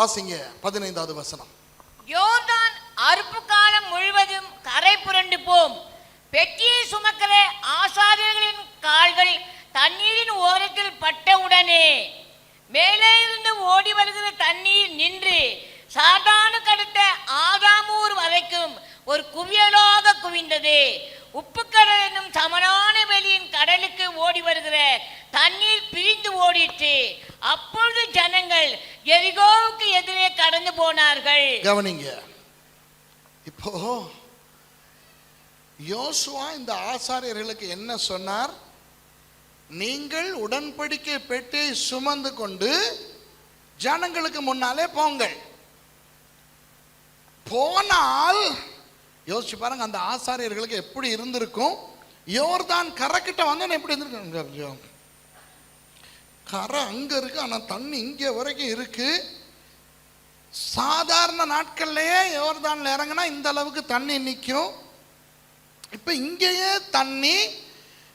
வாசிங்க பதினைந்தாவது வசனம். யோர்தான் அறுப்பு காலம் முழுவதும் கரை புரண்டு போம். பெட்டியை சுமக்கிற ஆசாரியர்களின் கால்கள் தண்ணீரின் ஓரத்தில் பட்டவுடனே. மேலே இருந்து ஓடி வருகிற தண்ணீர் நின்று சாதாரண கடுத்த ஆதாமூர் வரைக்கும் ஒரு குவியலாக குவிந்தது. உப்புக்கடல் என்னும் சமனான வெளியின் கடலுக்கு ஓடி வருகிற தண்ணீர் பிரிந்து ஓடிற்று. அப்பொழுது ஜனங்கள் எரிகோவுக்கு எதிரே கடந்து போனார்கள். கவனிங்க. இப்போ யோசுவா இந்த ஆசாரியர்களுக்கு என்ன சொன்னார்? நீங்கள் உடன்படிக்கை பெட்டியை சுமந்து கொண்டு ஜனங்களுக்கு முன்னாலே போங்கள். போனால் யோசிச்சு பாருங்க அந்த ஆசாரியர்களுக்கு எப்படி இருந்திருக்கும்? யோர்தான் கரக்கிட்ட வந்தோன்னு எப்படி இருந்திருக்கும்? கரை அங்க இருக்கு ஆனா தண்ணி இங்க வரைக்கும் இருக்கு. சாதாரண நாட்கள்லயே யோர்தான்ல இறங்கினா இந்த அளவுக்கு தண்ணி நிற்கும் இப்போ இங்கேயே தண்ணி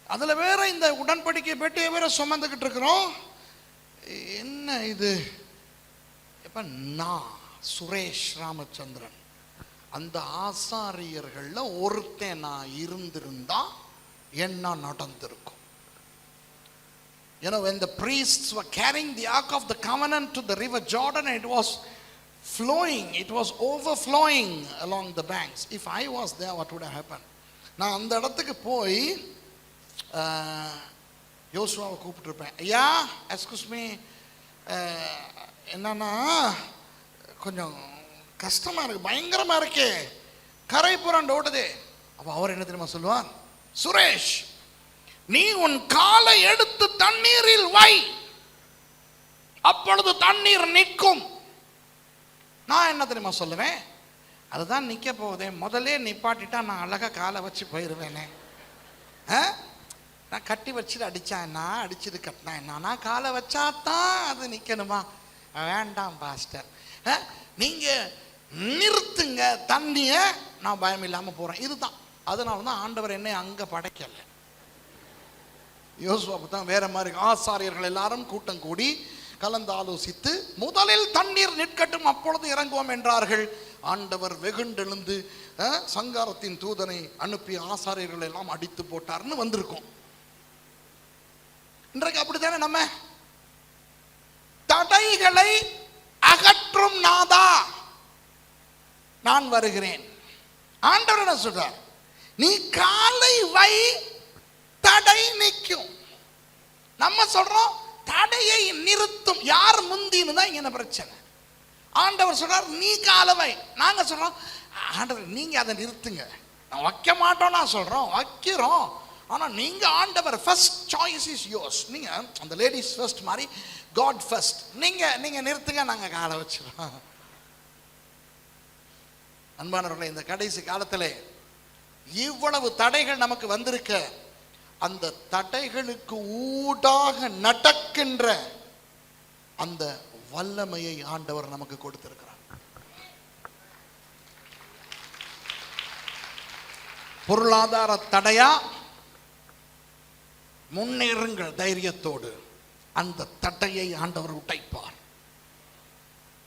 அதில் வேற இந்த உடன்படிக்கை பெட்டியை வேற சுமந்துக்கிட்டு இருக்கிறோம். என்ன இது? இப்போ நான் சுரேஷ் ராமச்சந்திரன் அந்த ஆசாரியர்களில் ஒருத்தன் நான் இருந்திருந்தா என்ன நடந்திருக்கும்? You know, when the priests were carrying the Ark of the Covenant to the river Jordan, it was flowing, it was overflowing along the banks. If I was there, what would have happened? நான் அந்த இடத்துக்கு போய் யோசுவாவை கூப்பிட்டுருப்பேன் ஐயா excuse me என்னன்னா கொஞ்சம் கஷ்டமாக இருக்கு பயங்கரமாக இருக்கே கரை புரண்டு ஓடுதே அப்போ அவர் என்ன தெரியுமா சொல்லுவார் சுரேஷ் நீ உன் காலை எடுத்து தண்ணீரில் வை. அப்பொழுது தண்ணீர் நிற்கும். நான் என்ன தெரியுமா சொல்லுவேன்? அதுதான் நிற்க போகுதே. முதலே நிப்பாட்டிட்டா நான் அழகாக காலை வச்சு போயிடுவேனே ஆ? நான் கட்டி வச்சுட்டு அடிச்சா என்ன? அடிச்சது கட்டினா என்னன்னா நான் காலை வச்சாதான் அது நிற்கணுமா வேண்டாம் பாஸ்டர். ஆ? நிறுத்துங்க. தண்ணியை நான் பயம் இல்லாமல் போகிறேன் இதுதான். அதனால தான் ஆண்டவர் என்னை அங்கே படைக்கலை. யோசுவாப்பு தான் வேற மாதிரி ஆசாரியர்கள் எல்லாரும் கூட்டம் கூடி கலந்து ஆலோசித்து முதலில் தண்ணீர் நிற்கட்டும் அப்பொழுது இறங்குவோம் என்றார்கள். ஆண்டவர் வெகுண்டெழுந்து சங்காரத்தின் தூதனை அனுப்பி ஆசாரியர்கள் எல்லாம் அடித்து போட்டார்னு வந்திருக்கோம். இன்றைக்கு அப்படித்தானே நம்ம? தடைகளை அகற்றும் நாதா. நான் வருகிறேன். ஆண்டவர் என்ன சொல்றார்? நீ காலை வை தடை நிற்கும் நம்ம சொல்றோம் தடையை நிறுத்தும். யார் முந்தின்னு தான் இங்க பிரச்சனை? ஆண்டவர் சொல்றார் நீ காலவை. நாங்க சொல்றோம் ஆண்டவர் நீங்க அதை நிறுத்துங்க. நான் வைக்க மாட்டோம் நான் சொல்றோம் வைக்கிறோம். ஆனால் நீங்க ஆண்டவர் ஃபர்ஸ்ட் சாய்ஸ் இஸ் யோர்ஸ் நீங்க அந்த லேடிஸ் ஃபர்ஸ்ட் மாதிரி காட் ஃபர்ஸ்ட் நீங்க நீங்க நிறுத்துங்க நாங்கள் காலை வச்சிடறோம் அன்பானவர்களே இந்த கடைசி காலத்தில் இவ்வளவு தடைகள் நமக்கு வந்திருக்க. அந்த தடைகளுக்கு ஊடாக நடக்கின்ற அந்த வல்லமையை ஆண்டவர் நமக்கு கொடுத்திருக்கிறார். பொருளாதார தடையா? முன்னேறுங்கள் தைரியத்தோடு. அந்த தடையை ஆண்டவர் உடைப்பார்.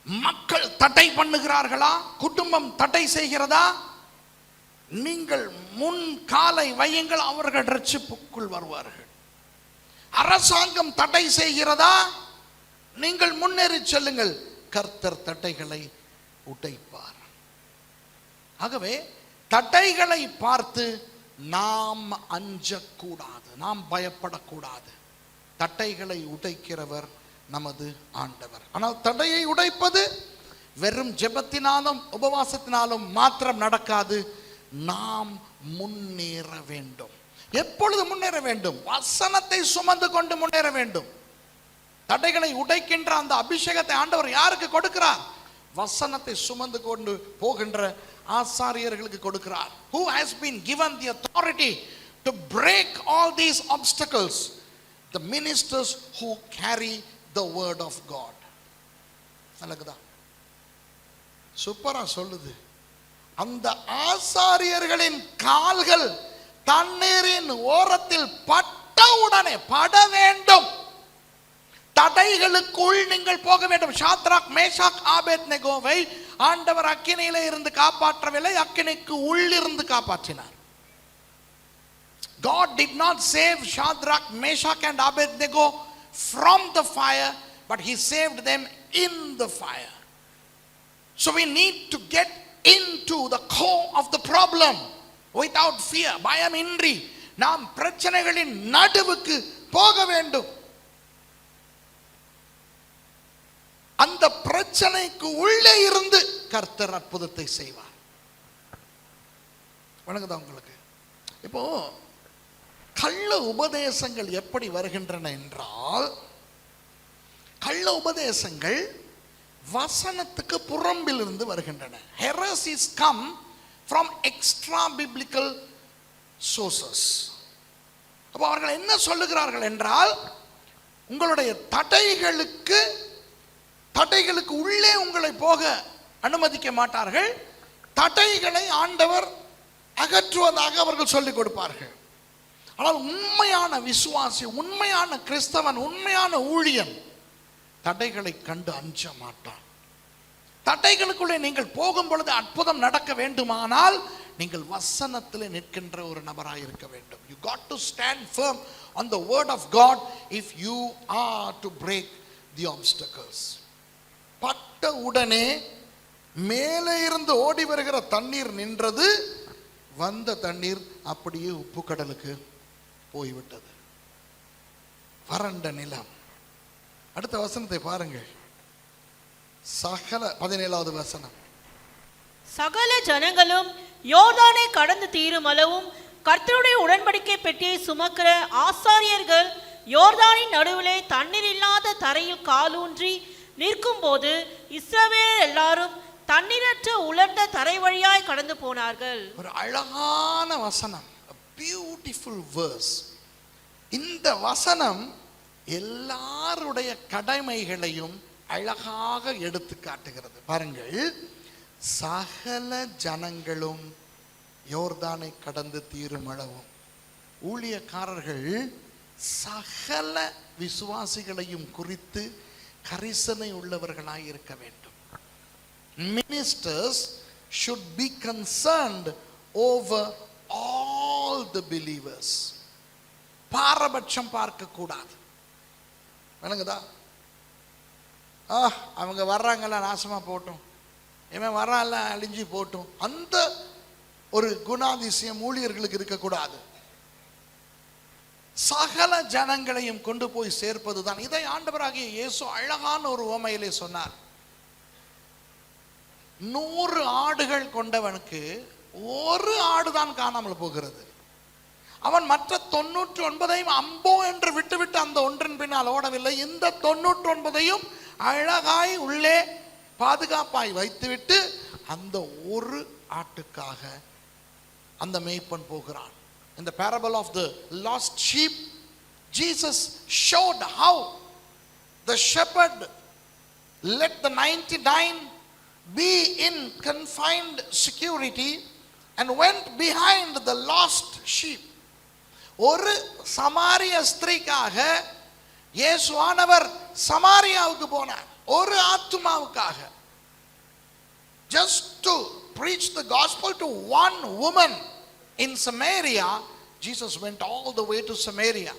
மக்கள் தடை பண்ணுகிறார்களா? குடும்பம் தடை செய்கிறதா? நீங்கள் முன் காலை வையுங்கள் அவர்கள் ரட்சிப்புக்குள் வருவார்கள். அரசாங்கம் தடை செய்கிறதா? நீங்கள் முன்னேறி செல்லுங்கள். கர்த்தர் தட்டைகளை உடைப்பார். ஆகவே தட்டைகளை பார்த்து நாம் அஞ்சக்கூடாது நாம் பயப்படக்கூடாது. தட்டைகளை உடைக்கிறவர் நமது ஆண்டவர். ஆனால் தடையை உடைப்பது வெறும் ஜெபத்தினாலும் உபவாசத்தினாலும் மாத்திரம் நடக்காது. நாம் முன்னேற வேண்டும். எப்பொழுது முன்னேற வேண்டும்? வசனத்தை சுமந்து கொண்டு முன்னேற வேண்டும். தடைகளை உடைக்கின்ற அந்த அபிஷேகத்தை ஆண்டவர் யாருக்கு கொடுக்கிறார்? வசனத்தை சுமந்து கொண்டு போகின்ற ஆசாரியர்களுக்கு கொடுக்கிறார். Who has been given the authority to break all these obstacles? The ministers who carry the word of God நல்லதுதா சூப்பரா சொல்லுது. அந்த ஆசாரியர்களின் கால்கள் தண்ணீரின் ஓரத்தில் பட்டவுடனே பட வேண்டும். தடைகளுக்குள் நீங்கள் போக வேண்டும். ஷாத்ராக் மேஷாக் ஆபேத் நெகோவை ஆண்டவர் அக்கினியில இருந்து காப்பாற்றவில்லை அக்கினிக்கு உள்ளிருந்து காப்பாற்றினார். God did not save Shadrach, Meshach, and Abednego from the fire, but He saved them in the fire. So we need to get into the core of the problem. Without fear. பயமின்றி நாம் பிரச்சனைகளின் நடுவுக்கு போக வேண்டும். அந்த பிரச்சனைக்கு உள்ளே இருந்து கர்த்தர் அற்புதத்தை செய்வார். வணங்குதா உங்களுக்கு? இப்போ கள்ள உபதேசங்கள் எப்படி வருகின்றன என்றால் கள்ள உபதேசங்கள் வசனத்துக்கு புறம்பில் இருந்து வருகின்றன. Is come from extra biblical sources அப்போ அவர்கள் என்ன சொல்லுகிறார்கள் என்றால் உங்களுடைய தடைகளுக்கு தடைகளுக்கு உள்ளே உங்களை போக அனுமதிக்க மாட்டார்கள். தடைகளை ஆண்டவர் அகற்றுவதாக அவர்கள் சொல்லிக் கொடுப்பார்கள். ஆனால் உண்மையான விசுவாசி உண்மையான கிறிஸ்தவன் உண்மையான ஊழியன் தடைகளை கண்டு அஞ்ச மாட்டான். தடைகளுக்குள்ளே நீங்கள் போகும் பொழுது அற்புதம் நடக்க வேண்டுமானால் நீங்கள் வசனத்தில் நிற்கின்ற ஒரு நபராக இருக்க வேண்டும். You got to stand firm on the word of God if you are to break the obstacles பட்ட உடனே மேலே இருந்து ஓடி வருகிற தண்ணீர் நின்றது வந்த தண்ணீர் அப்படியே உப்பு கடலுக்கு போய்விட்டது. வறண்ட நிலம். அடுத்த வசனத்தை பாருங்கள். சகல பதினேழாவது வசனம். சகல ஜனங்களும் யோர்தானை கடந்து தீரும் அளவும் கர்த்தருடைய உடன்படிக்கை பெட்டியை சுமக்கிற ஆசாரியர்கள் யோர்தானின் நடுவிலே தண்ணீர் இல்லாத தரையில் காலூன்றி நிற்கும்போது இஸ்ரவேலர் எல்லாரும் தண்ணீரற்ற உலர்ந்த தரை வழியாய் கடந்து போனார்கள். ஒரு அழகான வசனம். பியூட்டிஃபுல் வேர்ஸ் இந்த வசனம் எல்லாருடைய கடமைகளையும் அழகாக எடுத்து காட்டுகிறது. பாருங்கள் சகல ஜனங்களும் யோர்தானை கடந்து தீருமளவும். ஊழியக்காரர்கள் சகல விசுவாசிகளையும் குறித்து கரிசனை உள்ளவர்களாய் இருக்க வேண்டும். Ministers should be concerned over all the believers பாரபட்சம் பார்க்கக்கூடாது. விளங்குதா? ஆ அவங்க வர்றாங்கல்ல நாசமா போட்டும் இவன் வர்றான்ல அழிஞ்சு போட்டும் அந்த ஒரு குணாதிசயம் ஊழியர்களுக்கு இருக்கக்கூடாது. சகல ஜனங்களையும் கொண்டு போய் சேர்ப்பதுதான். இதை ஆண்டவராகிய இயேசு அழகான ஒரு ஓமையிலே சொன்னார். நூறு ஆடுகள் கொண்டவனுக்கு ஒரு ஆடுதான் காணாமல் போகிறது. அவன் மற்ற தொண்ணூற்றி ஒன்பதையும் அம்போ என்று விட்டுவிட்டு அந்த ஒன்றின் பின்னால் ஓடவில்லை இந்த தொண்ணூற்றி ஒன்பதையும் அழகாய் உள்ளே பாதுகாப்பாய் வைத்துவிட்டு அந்த ஒரு ஆட்டுக்காக அந்த மேய்ப்பன் போகிறான் இந்த parable of the lost sheep Jesus showed how the shepherd let the ninety nine be in confined security and went behind the lost sheep ஒரு சமாரிய ஸ்திரீக்காக இயேசுவானவர் சமாரியாவுக்கு போனார். ஒரு ஆத்மாவுக்காக just to preach the gospel to one woman in Samaria, Jesus went all the way to Samaria.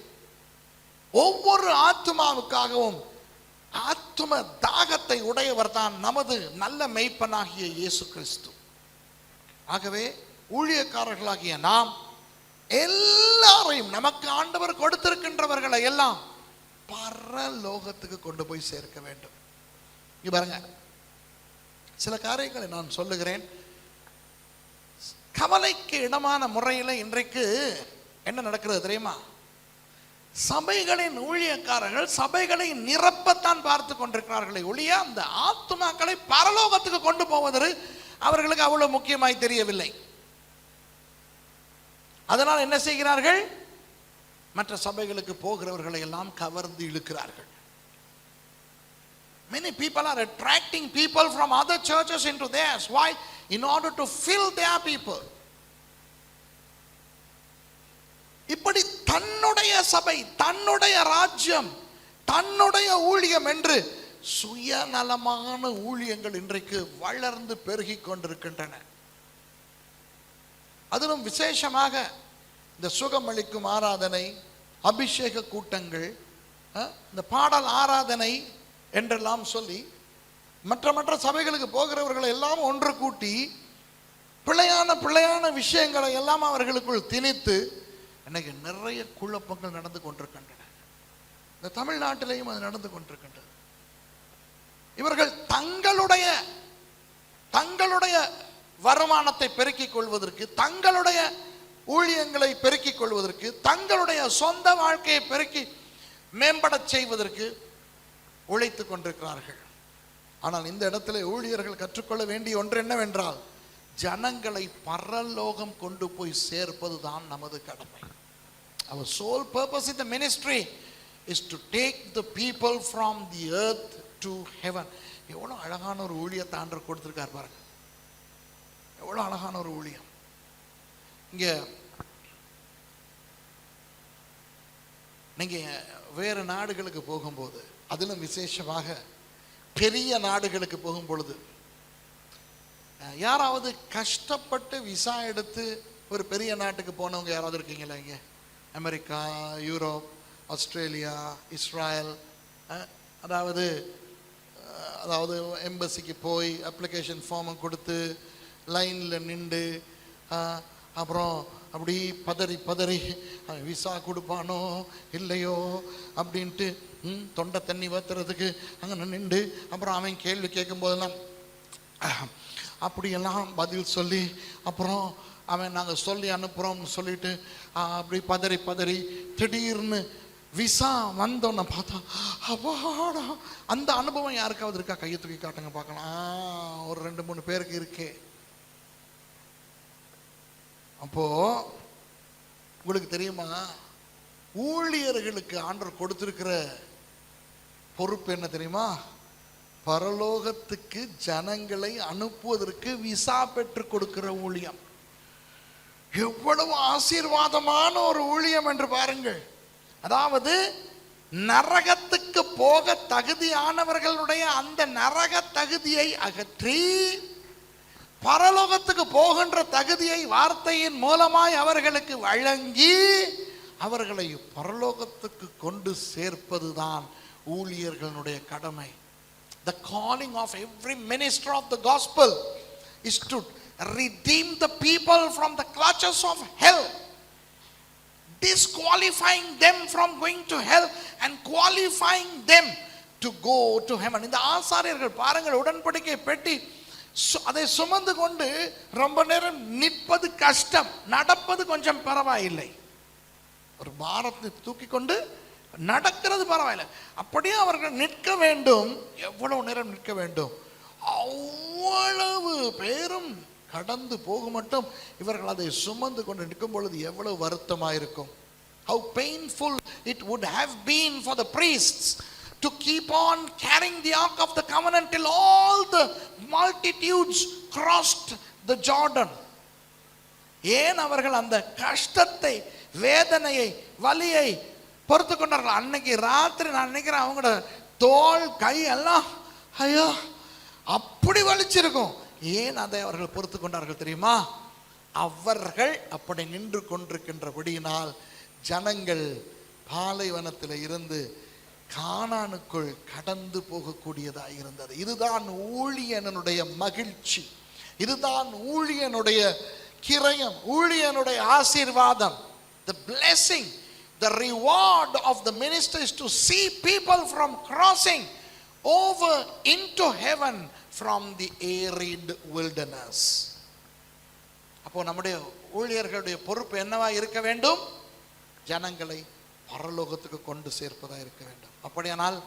ஒவ்வொரு ஆத்மாவுக்காகவும் ஆத்ம தாகத்தை உடையவர் தான் நமது நல்ல மெய்ப்பனாகிய இயேசு கிறிஸ்து. ஆகவே ஊழியக்காரர்களாகிய நாம் எல்லாரையும் நமக்கு ஆண்டவர் கொடுத்திருக்கின்றவர்களை எல்லாம் பரலோகத்துக்கு கொண்டு போய் சேர்க்க வேண்டும். இங்க பாருங்க. சில காரியங்களை நான் சொல்லுகிறேன். கவலைக்கு இடமான முறையில் இன்றைக்கு என்ன நடக்கிறது தெரியுமா? சபைகளின் ஊழியக்காரர்கள் சபைகளை நிரப்பத்தான் பார்த்து கொண்டிருக்கிறார்களே ஒழிய அந்த ஆத்துமாக்களை பரலோகத்துக்கு கொண்டு போவதற்கு அவர்களுக்கு அவ்வளவு முக்கியமாய் தெரியவில்லை. அதனால் என்ன செய்கிறார்கள் மற்ற சபைகளுக்கு போகிறவர்களை எல்லாம் கவர்ந்து இழுக்கிறார்கள் Many people are attracting people from other churches into theirs. Why? In order to fill their people. இப்படி தன்னுடைய சபை தன்னுடைய ராஜ்யம் தன்னுடைய ஊழியம் என்று சுயநலமான ஊழியங்கள் இன்றைக்கு வளர்ந்து பெருகி கொண்டிருக்கின்றன அதிலும் விசேஷமாக இந்த சுகமளிக்கும் ஆராதனை அபிஷேக கூட்டங்கள் இந்த பாடல் ஆராதனை என்றெல்லாம் சொல்லி மற்ற மற்ற சபைகளுக்கு போகிறவர்களை எல்லாம் ஒன்று கூட்டி பிழையான பிழையான விஷயங்களை எல்லாம் அவர்களுக்குள் திணித்து இன்னைக்கு நிறைய குழப்பங்கள் நடந்து கொண்டிருக்கின்றன. இந்த தமிழ்நாட்டிலேயும் அது நடந்து கொண்டிருக்கின்றது. இவர்கள் தங்களுடைய தங்களுடைய வருமானத்தை பெருக்கிக் கொள்வதற்கு தங்களுடைய ஊழியங்களை பெருக்கிக் கொள்வதற்கு தங்களுடைய சொந்த வாழ்க்கையை பெருக்கி மேம்படச் செய்வதற்கு உழைத்துக் கொண்டிருக்கிறார்கள். ஆனால் இந்த இடத்துல ஊழியர்கள் கற்றுக்கொள்ள வேண்டிய ஒன்று என்னவென்றால் ஜனங்களை பரலோகம் கொண்டு போய் சேர்ப்பதுதான் நமது கடமை. Our sole purpose in the ministry is to take the people from the earth to heaven. எவ்வளோ அழகான ஒரு ஊழியத்தை ஆண்டவர் கொடுத்துருக்கார் பாருங்க. எவ்வளோ அழகான ஒரு ஊழியம். இங்கே நீங்கள் வேறு நாடுகளுக்கு போகும்போது அதிலும் விசேஷமாக பெரிய நாடுகளுக்கு போகும் பொழுது யாராவது கஷ்டப்பட்டு விசா எடுத்து ஒரு பெரிய நாட்டுக்கு போனவங்க யாராவது இருக்கீங்களா இங்கே? அமெரிக்கா யூரோப் ஆஸ்திரேலியா இஸ்ராயல் அதாவது அதாவது எம்பசிக்கு போய் அப்ளிகேஷன் ஃபார்மை கொடுத்து லைனில் நின்று அப்புறம் அப்படி பதறி பதறி விசா கொடுப்பானோ இல்லையோ? அப்படின்ட்டு ம், தொண்டை தண்ணி வத்துறதுக்கு அங்கே நின்று அப்புறம் அவன் கேள்வி கேட்கும் போதெல்லாம் அப்படியெல்லாம் பதில் சொல்லி அப்புறம் அவன் நாங்கள் சொல்லி அனுப்புகிறோம்னு சொல்லிட்டு அப்படி பதறி பதறி திடீர்னு விசா வந்தோன்னு பார்த்தா அப்பாடா அந்த அனுபவம் யாருக்காவது இருக்கா? கையை தூக்கி காட்டுங்க பார்க்கலாம். ஒரு ரெண்டு மூணு பேருக்கு இருக்கே. அப்போ உங்களுக்கு தெரியுமா? ஊழியர்களுக்கு ஆண்டர் கொடுத்திருக்கிற பொறுப்பு என்ன தெரியுமா? பரலோகத்துக்கு ஜனங்களை அனுப்புவதற்கு விசா பெற்று கொடுக்கிற ஊழியம். எவ்வளவு ஆசீர்வாதமான ஒரு ஊழியம் என்று பாருங்கள். அதாவது நரகத்துக்கு போக தகுதியானவர்களுடைய அந்த நரக தகுதியை அகற்றி பரலோகத்துக்கு போகின்ற தகுதியை வார்த்தையின் மூலமாய் அவர்களுக்கு வழங்கி அவர்களை பரலோகத்துக்கு கொண்டு சேர்ப்பதுதான் ஊழியர்களுடைய கடமை the calling of every minister of the gospel is to redeem the people from the clutches of hell, disqualifying them from going to hell and qualifying them to go to heaven. இந்த ஆசாரியர்கள் பாருங்கள் உடன்படிக்கை பெட்டி அதை சுமந்து கொண்டு ரொம்ப நேரம் நிற்பது கஷ்டம் நடப்பது கொஞ்சம் பரவாயில்லை. ஒரு பாரத்தை தூக்கி கொண்டு நடக்கிறது பரவாயில்லை. அப்படியே அவர்கள் நிற்க வேண்டும். எவ்வளவு நேரம் நிற்க வேண்டும்? அவ்வளவு பேரும் கடந்து போக மட்டும் இவர்கள் அதை சுமந்து கொண்டு நிற்கும் பொழுது எவ்வளவு வருத்தமாயிருக்கும். How painful it would have been for the priests to keep on carrying the ark of the covenant till all the multitudes crossed the jordan. ஏன் அவர்கள் அந்த கஷ்டத்தை வேதனையை வலியை பொறுத்து கொண்டார்கள் அன்னைக்கு ராத்திரி நான் நினைக்கிறேன் அவங்களோட தோல் கை எல்லாம் ஐயோ அப்படி வலிச்சிருக்கும். ஏன் அதை அவர்கள் பொறுத்து கொண்டார்கள் தெரியுமா? அவர்கள் அப்படி நின்று கொண்டிருக்கின்றபடியினால் ஜனங்கள் பாலைவனத்தில் இருந்து கானானுக்குள் கடந்து போகக்கூடியதாக இருந்தது. இதுதான் ஊழியனுடைய மகிழ்ச்சி. இதுதான் ஊழியனுடைய கிரயம் ஊழியனுடைய ஆசீர்வாதம். The blessing the reward of the is to see people from crossing over into heaven from the arid wilderness அப்போ நம்முடைய ஊழியர்களுடைய பொறுப்பு என்னவா இருக்க வேண்டும்? ஜனங்களை பரலோகத்துக்கு கொண்டு சேர்ப்பதாக இருக்க வேண்டும். அப்படியானால்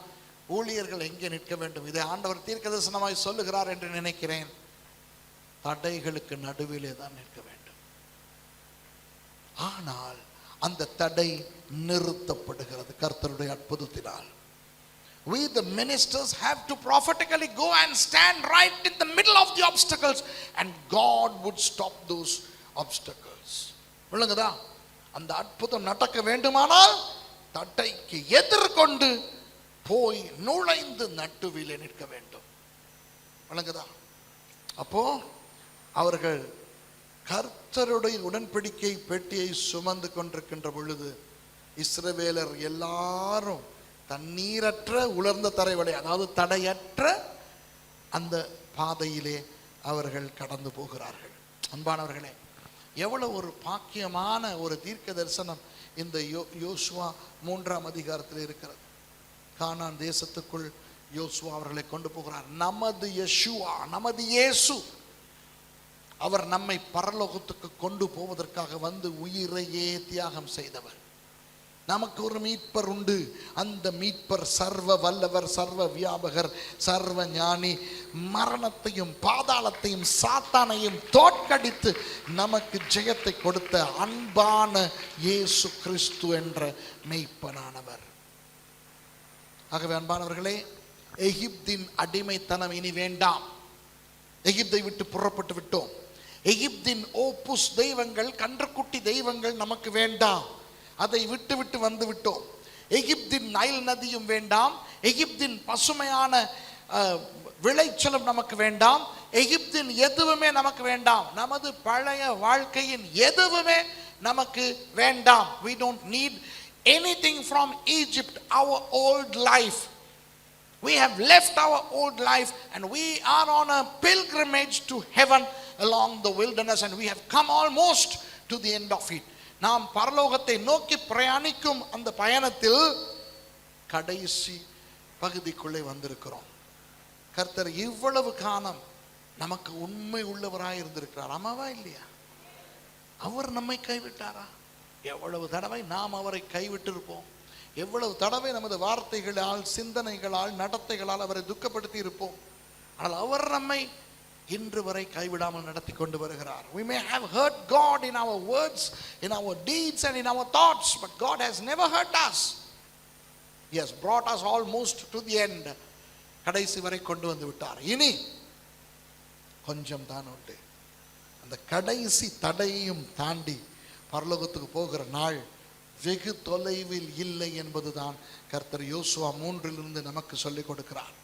ஊழியர்கள் எங்கே நிற்க வேண்டும்? இதை ஆண்டவர் தீர்க்கதரிசனமாய் சொல்லுகிறார் என்று நினைக்கிறேன். தடைகளுக்கு நடுவிலே தான் நிற்க வேண்டும். ஆனால் அந்த தடை நிறுத்தப்படுகிறது கர்த்தருடைய அற்புதத்தினால். We the ministers have to prophetically go and stand right in the middle of the obstacles and god would stop those obstacles. விளங்குதா? அந்த அற்புதம் நடக்க வேண்டுமானால் தட்டைக்கு எதிர்கொண்டு போய் நுழைந்து நட்டுவிலே நிற்க வேண்டும். வழங்குதா அப்போ அவர்கள் கர்த்தருடைய உடன்படிக்கை பெட்டியை சுமந்து கொண்டிருக்கின்ற பொழுது இஸ்ரவேலர் எல்லாரும் தண்ணீரற்ற உலர்ந்த தரைவடை அதாவது தடையற்ற அந்த பாதையிலே அவர்கள் கடந்து போகிறார்கள். அன்பானவர்களே எவ்வளவு ஒரு பாக்கியமான ஒரு தீர்க்க தரிசனம் இந்த யோ யோசுவா மூன்றாம் அதிகாரத்தில் இருக்கிறது. கானான் தேசத்துக்குள் யோசுவா அவர்களை கொண்டு போகிறார். நமது யெஷுவா நமது இயேசு அவர் நம்மை பரலோகத்துக்கு கொண்டு போவதற்காக வந்து உயிரையே தியாகம் செய்தவர். நமக்கு ஒரு மீட்பர் உண்டு. அந்த மீட்பர் சர்வ வல்லவர் சர்வ வியாபகர் சர்வ ஞானி. மரணத்தையும் பாதாளத்தையும் சாத்தானையும் தோற்கடித்து நமக்கு ஜெயத்தை கொடுத்த அன்பான இயேசு கிறிஸ்து என்ற மெய்ப்பனானவர். ஆகவே அன்பானவர்களே எகிப்தின் அடிமைத்தனம் இனி வேண்டாம். எகிப்தை விட்டு புறப்பட்டு விட்டோம். எகிப்தின் ஓப்புஸ் தெய்வங்கள் கன்றுக்குட்டி தெய்வங்கள் நமக்கு வேண்டாம். அதை விட்டு விட்டு வந்து விட்டோம் எகிப்தின் நைல் நதியும் வேண்டாம் எகிப்தின் பசுமையான அஹ், விளைச்சலும் நமக்கு வேண்டாம் எகிப்தின் எதுவுமே நமக்கு வேண்டாம் நமது பழைய வாழ்க்கையின் எதுவுமே நமக்கு வேண்டாம் we don't need anything from egypt our old life we have left our old life and we are on a pilgrimage to heaven along the wilderness and we have come almost to the end of it. நாம் பரலோகத்தை நோக்கி பிரயாணிக்கும் அந்த பயணத்தில் கடைசி பகுதிக்குள்ளே வந்திருக்கிறோம். கர்த்தர் இவ்வளவு காலம் நமக்கு உண்மை உள்ளவராக இருந்திருக்கிறார். ஆமாவா இல்லையா? அவர் நம்மை கைவிட்டாரா? எவ்வளவு தடவை நாம் அவரை கைவிட்டிருப்போம். எவ்வளவு தடவை நமது வார்த்தைகளால் சிந்தனைகளால் நடத்தைகளால் அவரை துக்கப்படுத்தி இருப்போம் ஆனால் அவர் நம்மை இன்று வரை கைவிடாமல் நடத்தி கொண்டு வருகிறார். We may have hurt god in our words in our deeds and in our thoughts but god has never hurt us. He has brought us almost to the end. கடைசி வரை கொண்டு வந்து விட்டார். இனி கொஞ்சம் தான் உண்டு. அந்த கடைசி தடையையும் தாண்டி பரலோகத்துக்கு போகிற நாள் வெகு தொலைவில் இல்லை என்பதுதான் கர்த்தர் யோசுவா மூன்றிலிருந்து நமக்கு சொல்லிக் கொடுக்கிறார்.